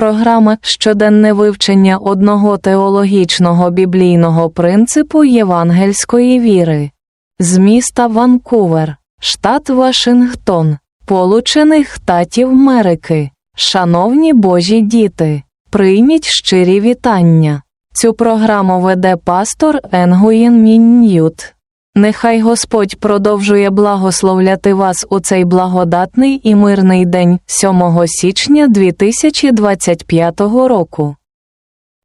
Програма щоденне вивчення одного теологічного біблійного принципу євангельської віри з міста Ванкувер, штат Вашингтон, Получених Штатів Америки. Шановні Божі діти, прийміть щирі вітання. Цю програму веде пастор Енгуєн Міннют. Нехай Господь продовжує благословляти вас у цей благодатний і мирний день 7 січня 2025 року.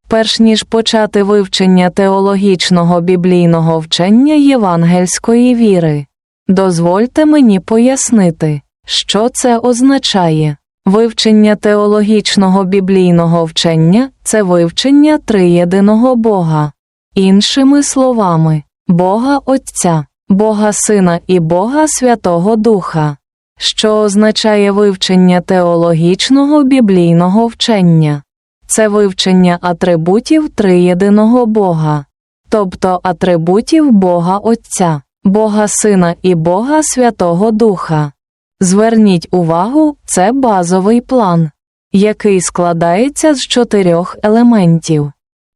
Перш ніж почати вивчення теологічного біблійного вчення євангельської віри, дозвольте мені пояснити, що це означає. Вивчення теологічного біблійного вчення це вивчення триєдиного Бога. Іншими словами, Бога Отця, Бога Сина і Бога Святого Духа, що означає вивчення теологічного біблійного вчення. Це вивчення атрибутів триєдиного Бога, тобто атрибутів Бога Отця, Бога Сина і Бога Святого Духа. Зверніть увагу, це базовий план, який складається з чотирьох елементів: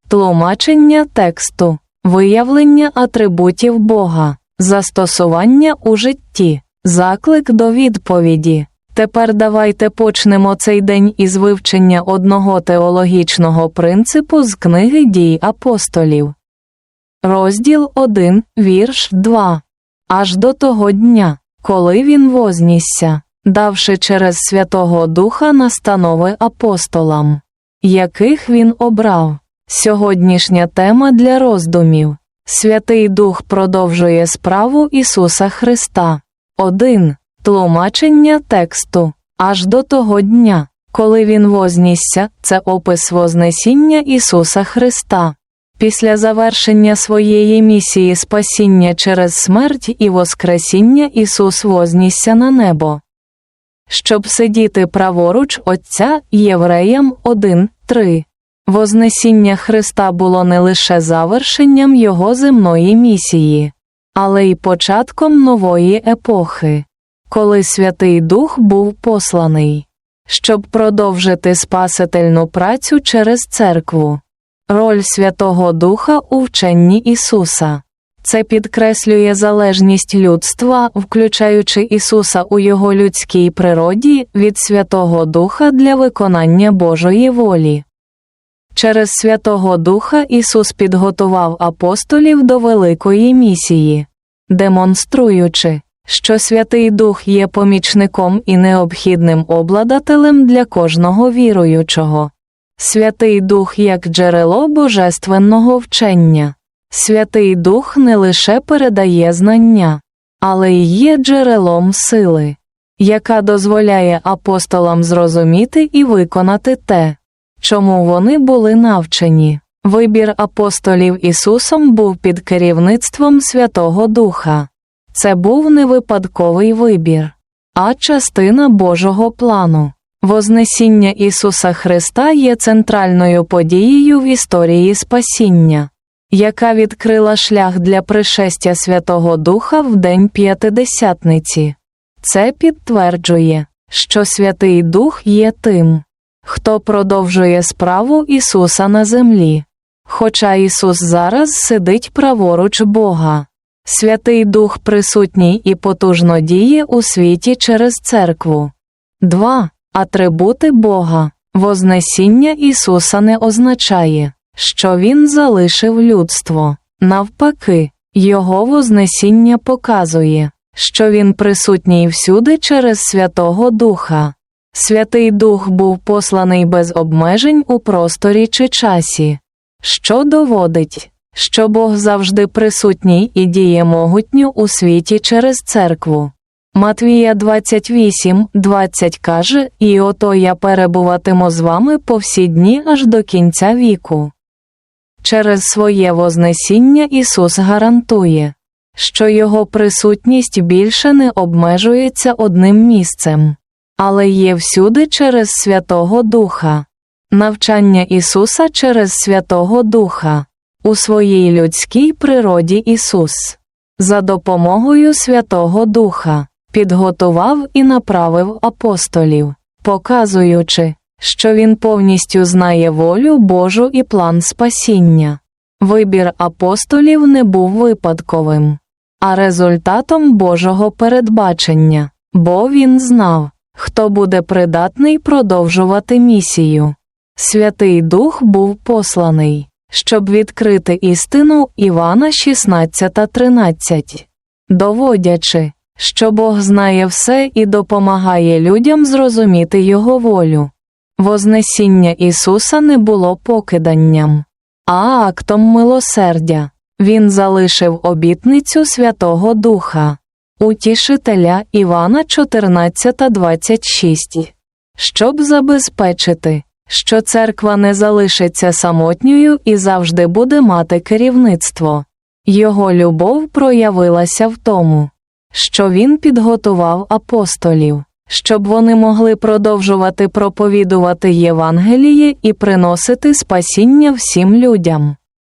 тлумачення тексту, виявлення атрибутів Бога, застосування у житті, заклик до відповіді. Тепер давайте почнемо цей день із вивчення одного теологічного принципу з книги дій апостолів. Розділ 1, вірш 2. Аж до того дня, коли він вознісся, давши через Святого Духа настанови апостолам, яких він обрав. Сьогоднішня тема для роздумів. Святий Дух продовжує справу Ісуса Христа. 1. Тлумачення тексту. Аж до того дня, коли Він вознісся, це опис Вознесіння Ісуса Христа. Після завершення своєї місії спасіння через смерть і Воскресіння Ісус вознісся на небо. Щоб сидіти праворуч Отця Євреям 1.3. Вознесіння Христа було не лише завершенням Його земної місії, але й початком нової епохи, коли Святий Дух був посланий, щоб продовжити спасительну працю через церкву. Роль Святого Духа у вченні Ісуса. Це підкреслює залежність людства, включаючи Ісуса у Його людській природі від Святого Духа для виконання Божої волі. Через Святого Духа Ісус підготував апостолів до великої місії, демонструючи, що Святий Дух є помічником і необхідним обладателем для кожного віруючого. Святий Дух як джерело божественного вчення. Святий Дух не лише передає знання, але й є джерелом сили, яка дозволяє апостолам зрозуміти і виконати те, чому вони були навчені. Вибір апостолів Ісусом був під керівництвом Святого Духа. Це був не випадковий вибір, а частина Божого плану. Вознесіння Ісуса Христа є центральною подією в історії спасіння, яка відкрила шлях для пришестя Святого Духа в День П'ятидесятниці. Це підтверджує, що Святий Дух є тим, хто продовжує справу Ісуса на землі. Хоча Ісус зараз сидить праворуч Бога. Святий Дух присутній і потужно діє у світі через церкву. 2. Атрибути Бога. Вознесіння Ісуса не означає, що Він залишив людство. Навпаки, Його Вознесіння показує, що Він присутній всюди через Святого Духа. Святий Дух був посланий без обмежень у просторі чи часі, що доводить, що Бог завжди присутній і діє могутньо у світі через церкву. Матвія 28, 20 каже, І ото я перебуватиму з вами по всі дні аж до кінця віку. Через своє Вознесіння Ісус гарантує, що Його присутність більше не обмежується одним місцем, але є всюди через Святого Духа. Навчання Ісуса через Святого Духа у своїй людській природі Ісус за допомогою Святого Духа підготував і направив апостолів, показуючи, що він повністю знає волю Божу і план спасіння. Вибір апостолів не був випадковим, а результатом Божого передбачення, бо він знав, хто буде придатний продовжувати місію. Святий Дух був посланий, щоб відкрити істину Івана 16.13, доводячи, що Бог знає все і допомагає людям зрозуміти Його волю. Вознесіння Ісуса не було покиданням, а актом милосердя. Він залишив обітницю Святого Духа, утішителя Івана 14.26, щоб забезпечити, що церква не залишиться самотньою і завжди буде мати керівництво. Його любов проявилася в тому, що він підготував апостолів, щоб вони могли продовжувати проповідувати Євангеліє і приносити спасіння всім людям.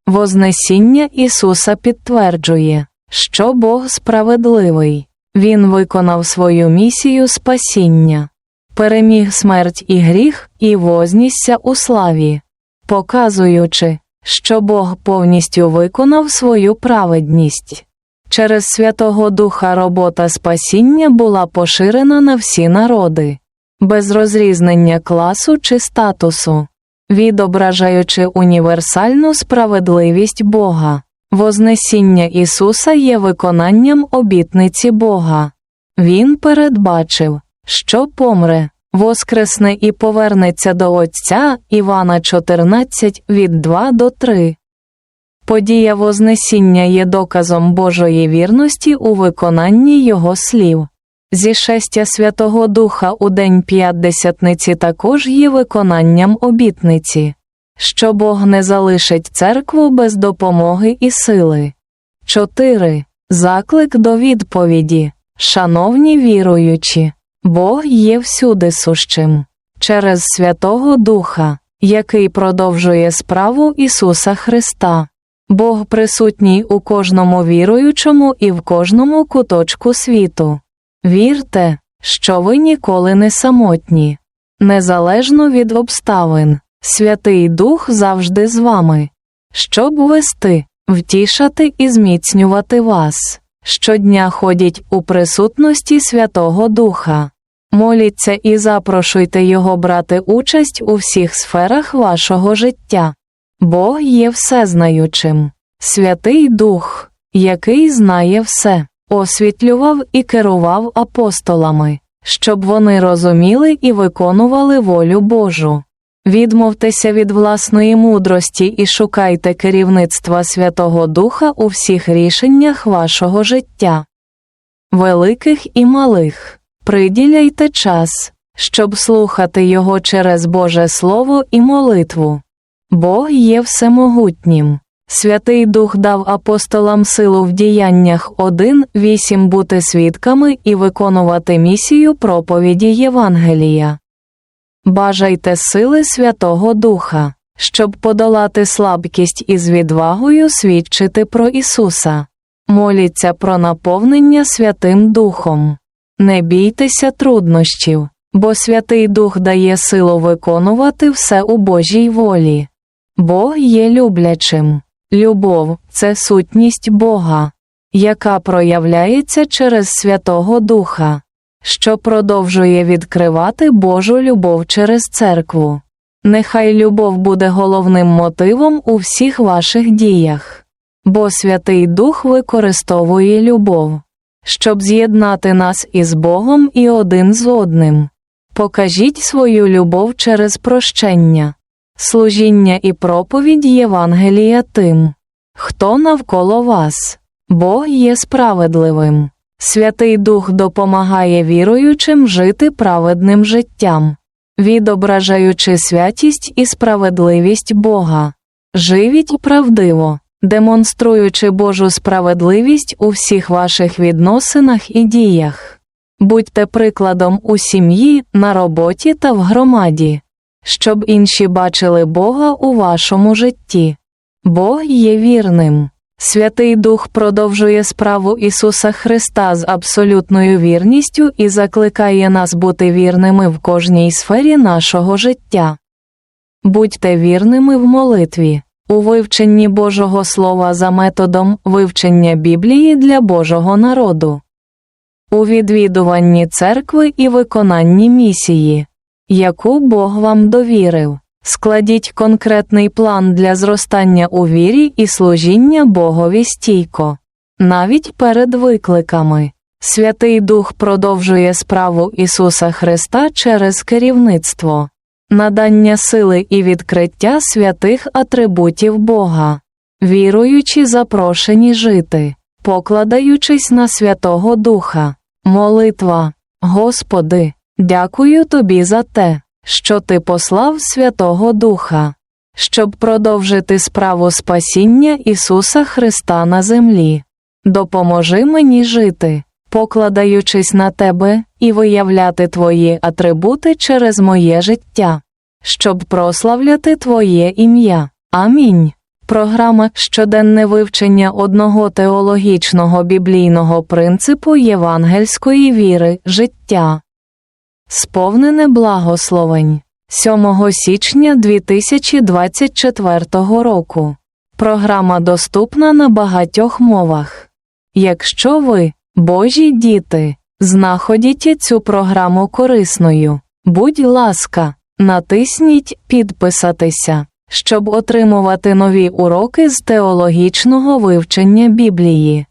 Вознесіння Ісуса підтверджує, що Бог справедливий, Він виконав свою місію спасіння, переміг смерть і гріх і вознісся у славі, показуючи, що Бог повністю виконав свою праведність. Через Святого Духа робота спасіння була поширена на всі народи, без розрізнення класу чи статусу, відображаючи універсальну справедливість Бога. Вознесіння Ісуса є виконанням обітниці Бога. Він передбачив, що помре, воскресне і повернеться до Отця Івана 14 від 2 до 3. Подія Вознесіння є доказом Божої вірності у виконанні Його слів. Зішестя Святого Духа у День П'ятдесятниці також є виконанням обітниці, що Бог не залишить церкву без допомоги і сили. 4. Заклик до відповіді. Шановні віруючі, Бог є всюди сущим, через Святого Духа, який продовжує справу Ісуса Христа. Бог присутній у кожному віруючому і в кожному куточку світу. Вірте, що ви ніколи не самотні. Незалежно від обставин, Святий Дух завжди з вами, щоб вести, втішати і зміцнювати вас. Щодня ходіть у присутності Святого Духа. Моліться і запрошуйте Його брати участь у всіх сферах вашого життя. Бог є всезнаючим. Святий Дух, який знає все, освітлював і керував апостолами, щоб вони розуміли і виконували волю Божу. Відмовтеся від власної мудрості і шукайте керівництва Святого Духа у всіх рішеннях вашого життя. Великих і малих, приділяйте час, щоб слухати Його через Боже Слово і молитву. Бог є всемогутнім. Святий Дух дав апостолам силу в діяннях 1.8 бути свідками і виконувати місію проповіді Євангелія. Бажайте сили Святого Духа, щоб подолати слабкість і з відвагою свідчити про Ісуса. Моліться про наповнення Святим Духом. Не бійтеся труднощів, бо Святий Дух дає силу виконувати все у Божій волі. Бог є люблячим. Любов це сутність Бога, яка проявляється через Святого Духа, що продовжує відкривати Божу любов через церкву. Нехай любов буде головним мотивом у всіх ваших діях, бо Святий Дух використовує любов, щоб з'єднати нас із Богом і один з одним. Покажіть свою любов через прощення служіння і проповідь Євангелія тим, хто навколо вас, Бог є справедливим. Святий Дух допомагає віруючим жити праведним життям, відображаючи святість і справедливість Бога. Живіть правдиво, демонструючи Божу справедливість у всіх ваших відносинах і діях. Будьте прикладом у сім'ї, на роботі та в громаді щоб інші бачили Бога у вашому житті. Бог є вірним. Святий Дух продовжує справу Ісуса Христа з абсолютною вірністю і закликає нас бути вірними в кожній сфері нашого життя. Будьте вірними в молитві, у вивченні Божого Слова за методом вивчення Біблії для Божого народу, у відвідуванні церкви і виконанні місії, яку Бог вам довірив. Складіть конкретний план для зростання у вірі і служіння Богові стійко. Навіть перед викликами. Святий Дух продовжує справу Ісуса Христа через керівництво, надання сили і відкриття святих атрибутів Бога, віруючи запрошені жити, покладаючись на Святого Духа, молитва. Господи, дякую Тобі за те, що Ти послав Святого Духа, щоб продовжити справу спасіння Ісуса Христа на землі. Допоможи мені жити, покладаючись на Тебе і виявляти Твої атрибути через моє життя, щоб прославляти Твоє ім'я. Амінь. Програма Щоденне вивчення одного теологічного біблійного принципу євангельської віри життя. Сповнене благословень 7 січня 2024 року. Програма доступна на багатьох мовах. Якщо ви, Божі діти, знаходите цю програму корисною, будь ласка, натисніть Підписатися, щоб отримувати нові уроки з теологічного вивчення Біблії.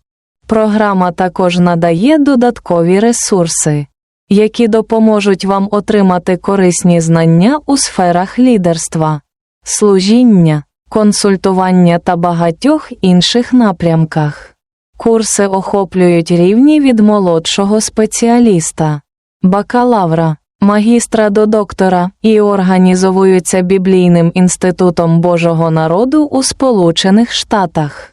Програма також надає додаткові ресурси які допоможуть вам отримати корисні знання у сферах лідерства, служіння, консультування та багатьох інших напрямках. Курси охоплюють рівні від молодшого спеціаліста, бакалавра, магістра до доктора і організовуються Біблійним інститутом Божого народу у Сполучених Штатах.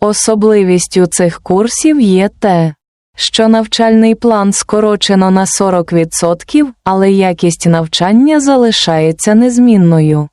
Особливістю цих курсів є те, що навчальний план скорочено на 40%, але якість навчання залишається незмінною.